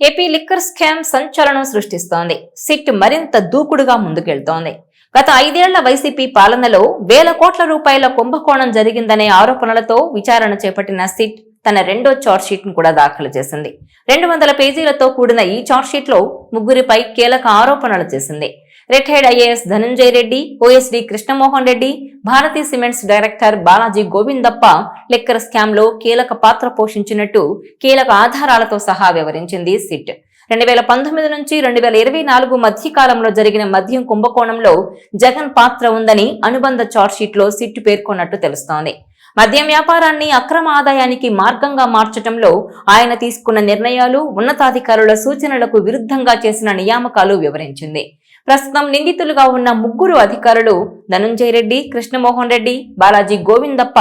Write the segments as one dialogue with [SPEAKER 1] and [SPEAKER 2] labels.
[SPEAKER 1] AP liquor scam సంచలనం సృష్టిస్తోంది. SIT మరింత దూకుడుగా ముందుకెళ్తోంది. గత ఐదేళ్ళ వైసీపీ పాలనలో వేల కోట్ల రూపాయల కుంభకోణం జరిగిందనే ఆరోపణలతో విచారణ చేపట్టిన సిట్ తన రెండో చార్జ్షీట్ను కూడా దాఖలు చేసింది. రెండు వందల పేజీలతో కూడిన ఈ చార్జ్షీట్లో ముగ్గురిపై కీలక ఆరోపణలు చేసింది. Retired IAS Dhananjay Reddy OSD Krishnamohan Reddy Bharathi cements director Balaji Govindappa liquor స్కామ్లో కీలక పాత్ర పోషించినట్టు కీలక ఆధారాలతో సహా వివరించింది సిట్. రెండు వేల పంతొమ్మిది నుంచి రెండు వేల ఇరవై నాలుగు మధ్య కాలంలో జరిగిన మద్యం కుంభకోణంలో జగన్ పాత్ర ఉందని అనుబంధ చార్జ్షీట్లో సిట్ పేర్కొన్నట్టు తెలుస్తోంది. మద్యం వ్యాపారాన్ని అక్రమ ఆదాయానికి మార్గంగా మార్చటంలో ఆయన తీసుకున్న నిర్ణయాలు ఉన్నతాధికారుల సూచనలకు విరుద్ధంగా చేసిన నియామకాలు వివరించింది. ప్రస్తుతం నిందితులుగా ఉన్న ముగ్గురు అధికారులు ధనుంజయ రెడ్డి కృష్ణమోహన్ రెడ్డి బాలాజీ గోవిందప్ప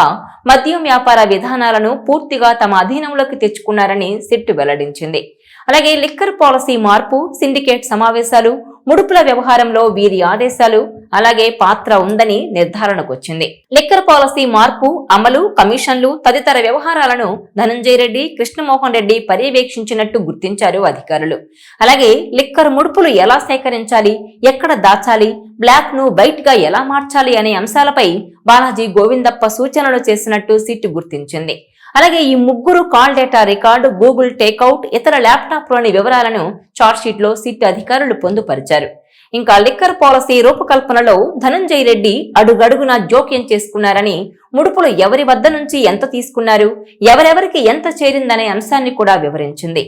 [SPEAKER 1] మద్యం వ్యాపార విధానాలను పూర్తిగా తమ అధీనంలోకి తెచ్చుకున్నారని సిట్టు వెల్లడించింది. అలాగే లిక్కర్ పాలసీ మార్పు సిండికేట్ సమావేశాలు ముడుపుల వ్యవహారంలో వీరి ఆదేశాలు అలాగే పాత్ర ఉందని నిర్ధారణకు వచ్చింది లిక్కర్ పాలసీ మార్పు అమలు కమిషన్లు తదితర వ్యవహారాలను ధనంజయ రెడ్డి కృష్ణమోహన్ రెడ్డి పర్యవేక్షించినట్టు గుర్తించారు అధికారులు. అలాగే లిక్కర్ ముడుపులు ఎలా సేకరించాలి ఎక్కడ దాచాలి బ్లాక్ను బయటగా ఎలా మార్చాలి అనే అంశాలపై బాలాజీ గోవిందప్ప సూచనలు చేసినట్టు సిట్ గుర్తించింది. అలాగే ఈ ముగ్గురు call data record Google takeout ఇతర ల్యాప్టాప్లోని వివరాలను చార్జ్షీట్లో సిట్ అధికారులు పొందుపరిచారు. ఇంకా లిక్కర్ పాలసీ రూపకల్పనలో ధనంజయ్ రెడ్డి అడుగడుగున జోక్యం చేసుకున్నారని ముడుపులు ఎవరి వద్ద నుంచి ఎంత తీసుకున్నారు ఎవరెవరికి ఎంత చేరిందనే అంశాన్ని కూడా వివరించింది.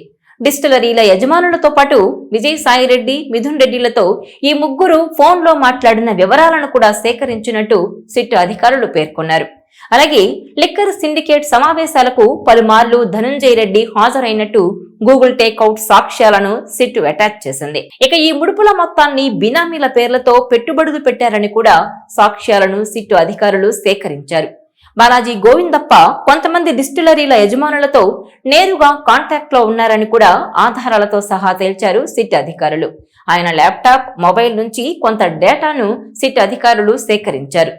[SPEAKER 1] డిస్టిలరీల యజమానులతో పాటు విజయసాయిరెడ్డి మిథున్ రెడ్డిలతో ఈ ముగ్గురు ఫోన్లో మాట్లాడిన వివరాలను కూడా సేకరించినట్టు సిట్ అధికారులు పేర్కొన్నారు. అలాగే లిక్కర్ సిండికేట్ సమావేశాలకు పలుమార్లు ధనంజయ్ రెడ్డి హాజరైనట్టు గూగుల్ టేక్అవుట్ సాక్ష్యాలను సిట్టు అటాచ్ చేసింది. ఇక ఈ ముడుపుల మొత్తాన్ని బినామీల పేర్లతో పెట్టుబడులు పెట్టారని కూడా సాక్ష్యాలను సిట్టు అధికారులు సేకరించారు. బాలాజీ గోవిందప్ప కొంతమంది డిస్టిలరీల యజమానులతో నేరుగా కాంటాక్ట్లో ఉన్నారని కూడా ఆధారాలతో సహా తేల్చారు సిట్ అధికారులు. ఆయన ల్యాప్టాప్ మొబైల్ నుంచి కొంత డేటాను సిట్ అధికారులు సేకరించారు.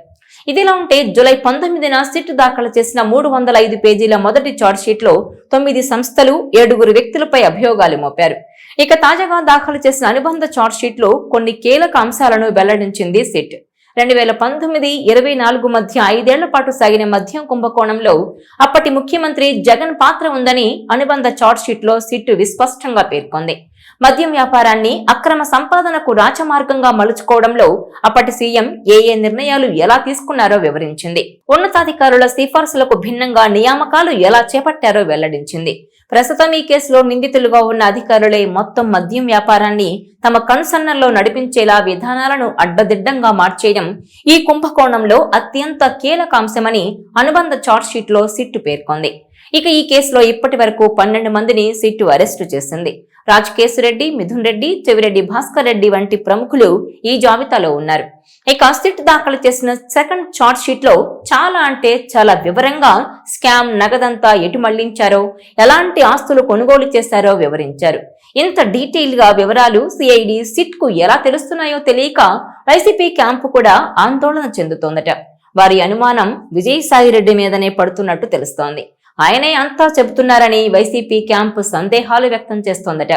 [SPEAKER 1] ఇదిలా ఉంటే జూలై పంతొమ్మిదిన సిట్ దాఖలు చేసిన మూడు వందల ఐదు పేజీల మొదటి చార్జ్షీట్లో తొమ్మిది సంస్థలు ఏడుగురు వ్యక్తులపై అభియోగాలు మోపారు. ఇక తాజాగా దాఖలు చేసిన అనుబంధ చార్జ్షీట్లో కొన్ని కీలక అంశాలను వెల్లడించింది సిట్. రెండు వేల పంతొమ్మిది ఇరవై నాలుగు మధ్య ఐదేళ్ళ పాటు సాగిన మద్యం కుంభకోణంలో అప్పటి ముఖ్యమంత్రి జగన్ పాత్ర ఉందని అనుబంధ చార్జ్షీట్లో సిట్టు విస్పష్టంగా పేర్కొంది. మద్యం వ్యాపారాన్ని అక్రమ సంపాదనకు రాచమార్గంగా మలుచుకోవడంలో అప్పటి సీఎం ఏ ఏ నిర్ణయాలు ఎలా తీసుకున్నారో వివరించింది. ఉన్నతాధికారుల సిఫార్సులకు భిన్నంగా నియామకాలు ఎలా చేపట్టారో వెల్లడించింది. ప్రస్తుతం ఈ కేసులో నిందితులుగా ఉన్న అధికారులే మొత్తం మద్యం వ్యాపారాన్ని తమ కనుసన్నల్లో నడిపించేలా విధానాలను అడ్డదిడ్డంగా మార్చేయడం ఈ కుంభకోణంలో అత్యంత కీలక అంశమని అనుబంధ చార్జ్షీట్లో సిట్టు పేర్కొంది. ఇక ఈ కేసులో ఇప్పటి వరకు పన్నెండు మందిని సిట్టు అరెస్టు చేసింది. రాజకేశిరెడ్డి మిథున్ రెడ్డి చెవిరెడ్డి భాస్కర్ రెడ్డి వంటి ప్రముఖులు ఈ జాబితాలో ఉన్నారు. ఇక సిట్ దాఖలు చేసిన సెకండ్ చార్ట్ షీట్లో చాలా అంటే చాలా వివరంగా స్కామ్ నగదంతా ఎటు మళ్ళించారో ఎలాంటి ఆస్తులు కొనుగోలు చేశారో వివరించారు. ఇంత డీటెయిల్గా వివరాలు సిఐడి సిట్కు ఎలా తెలుస్తున్నాయో తెలియక వైసీపీ క్యాంపు కూడా ఆందోళన చెందుతోందట. వారి అనుమానం విజయసాయిరెడ్డి మీదనే పడుతున్నట్టు తెలుస్తోంది. ఆయనే అంతా చెబుతున్నారని వైసీపీ క్యాంపు సందేహాలు వ్యక్తం చేస్తోందట.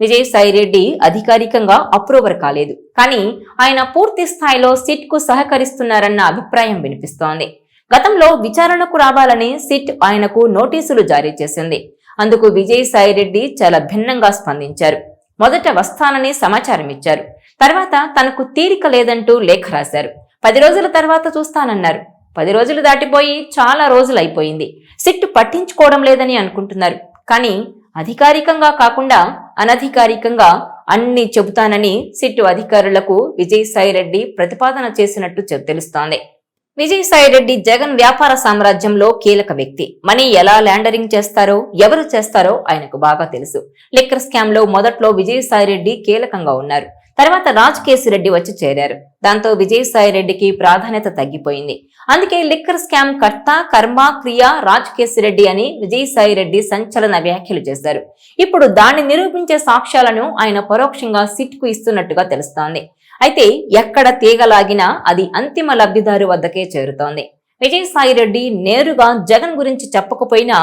[SPEAKER 1] విజయసాయిరెడ్డి అధికారికంగా అప్రూవర్ కాలేదు. కానీ ఆయన పూర్తి స్థాయిలో సిట్కు సహకరిస్తున్నారన్న అభిప్రాయం వినిపిస్తోంది. గతంలో విచారణకు రావాలని సిట్ ఆయనకు నోటీసులు జారీ చేసింది. అందుకు విజయసాయిరెడ్డి చాలా భిన్నంగా స్పందించారు. మొదట వస్తానని సమాచారం ఇచ్చారు. తర్వాత తనకు తీరిక లేదంటూ లేఖ రాశారు. పది రోజుల తర్వాత చూస్తానన్నారు. పది రోజులు దాటిపోయి చాలా రోజులు అయిపోయింది సిట్టు పట్టించుకోవడం లేదని అనుకుంటున్నారు. కానీ అధికారికంగా కాకుండా అనధికారికంగా అన్ని చెబుతానని సిట్టు అధికారులకు విజయసాయిరెడ్డి ప్రతిపాదన చేసినట్టు తెలుస్తోంది. విజయసాయిరెడ్డి జగన్ వ్యాపార సామ్రాజ్యంలో కీలక వ్యక్తి. మనీ ఎలా ల్యాండరింగ్ చేస్తారో ఎవరు చేస్తారో ఆయనకు బాగా తెలుసు. లిక్కర్ స్కామ్లో మొదట్లో విజయసాయిరెడ్డి కీలకంగా ఉన్నారు. తర్వాత రాజ్ రెడ్డి వచ్చి చేరారు. దాంతో విజయసాయి రెడ్డికి ప్రాధాన్యత తగ్గిపోయింది. అందుకే లిక్కర్ స్కామ్ కర్త కర్మ క్రియ రాజ్ రెడ్డి అని విజయసాయి రెడ్డి సంచలన వ్యాఖ్యలు చేశారు. ఇప్పుడు దాన్ని నిరూపించే సాక్ష్యాలను ఆయన పరోక్షంగా సిట్కు ఇస్తున్నట్టుగా తెలుస్తోంది. అయితే ఎక్కడ తీగలాగినా అది అంతిమ లబ్ధిదారు వద్దకే చేరుతోంది. విజయసాయి రెడ్డి నేరుగా జగన్ గురించి చెప్పకపోయినా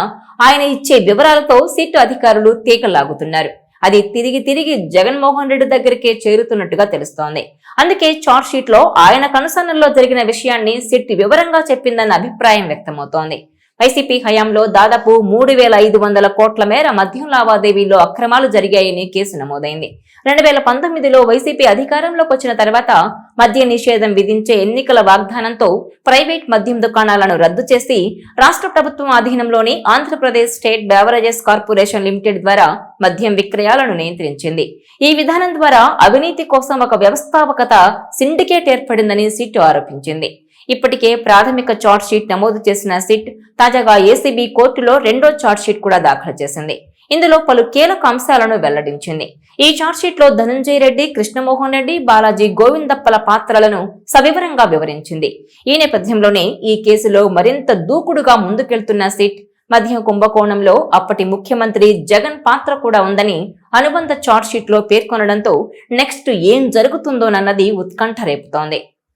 [SPEAKER 1] ఆయన ఇచ్చే వివరాలతో సిట్ అధికారులు తీగలాగుతున్నారు. అది తిరిగి తిరిగి జగన్మోహన్ రెడ్డి దగ్గరికే చేరుతున్నట్టుగా తెలుస్తోంది. అందుకే చార్ట్ షీట్లో ఆయన కనుసన్నల్లో జరిగిన విషయాన్ని సిట్ వివరంగా చెప్పిందన్న అభిప్రాయం వ్యక్తమవుతోంది. వైసీపీ హయాంలో దాదాపు మూడు వేల ఐదు వందల కోట్ల మేర మద్యం లావాదేవీల్లో అక్రమాలు జరిగాయని కేసు నమోదైంది. రెండు వేల పంతొమ్మిదిలో వైసీపీ అధికారంలోకి వచ్చిన తర్వాత మద్య నిషేధం విధించే ఎన్నికల వాగ్దానంతో ప్రైవేట్ మద్యం దుకాణాలను రద్దు చేసి రాష్ట్ర ప్రభుత్వం ఆధీనంలోని Andhra Pradesh state beverages corporation limited ద్వారా మద్యం విక్రయాలను నియంత్రించింది. ఈ విధానం ద్వారా అవినీతి కోసం ఒక వ్యవస్థాపకత సిండికేట్ ఏర్పడిందని సిట్టు ఆరోపించింది. ఇప్పటికే ప్రాథమిక చార్జ్ షీట్ నమోదు చేసిన సిట్ తాజాగా ఏసీబీ కోర్టులో రెండో చార్జ్ షీట్ కూడా దాఖలు చేసింది. ఇందులో పలు కీలక అంశాలను వెల్లడించింది. ఈ చార్జ్షీట్లో ధనంజయ్ రెడ్డి కృష్ణమోహన్ రెడ్డి బాలాజీ గోవిందప్పల పాత్రలను సవివరంగా వివరించింది. ఈ నేపథ్యంలోనే ఈ కేసులో మరింత దూకుడుగా ముందుకెళ్తున్న సిట్ మధ్య కుంభకోణంలో అప్పటి ముఖ్యమంత్రి జగన్ పాత్ర కూడా ఉందని అనుబంధ చార్ట్లో పేర్కొనడంతో నెక్స్ట్ ఏం జరుగుతుందోనన్నది ఉత్కంఠ రేపుతోంది.